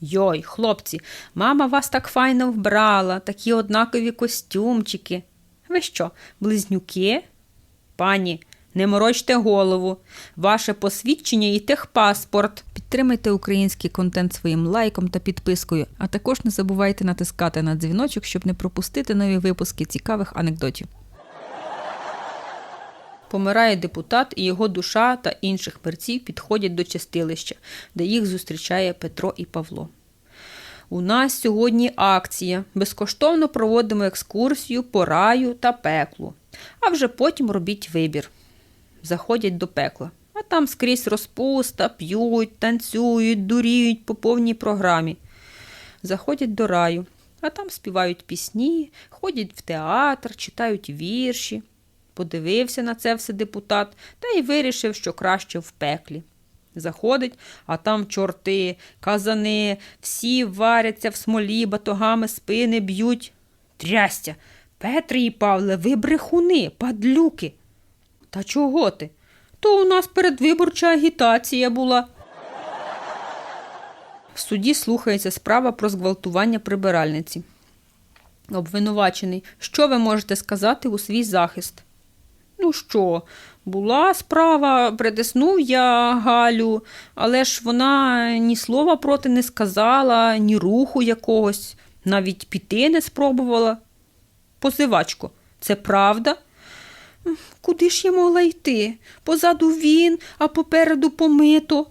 Йой, хлопці, мама вас так файно вбрала, такі однакові костюмчики. Ви що, близнюки? Пані, не морочте голову. Ваше посвідчення і техпаспорт. Підтримайте український контент своїм лайком та підпискою, а також не забувайте натискати на дзвіночок, щоб не пропустити нові випуски цікавих анекдотів. Помирає депутат, і його душа та інших мерців підходять до чистилища, де їх зустрічає Петро і Павло. У нас сьогодні акція. Безкоштовно проводимо екскурсію по раю та пеклу, а вже потім робіть вибір. Заходять до пекла, а там скрізь розпуста, п'ють, танцюють, дуріють по повній програмі. Заходять до раю, а там співають пісні, ходять в театр, читають вірші. Подивився на це все депутат та й вирішив, що краще в пеклі. Заходить, а там чорти, казани, всі варяться в смолі, батогами спини б'ють. Трястя, Петре і Павле, ви брехуни, падлюки. Та чого ти? То у нас передвиборча агітація була. В суді слухається справа про зґвалтування прибиральниці. Обвинувачений, що ви можете сказати у свій захист? Ну що, була справа, притиснув я Галю, але ж вона ні слова проти не сказала, ні руху якогось, навіть піти не спробувала. Позивачко, це правда? Куди ж я могла йти? Позаду він, а попереду помито.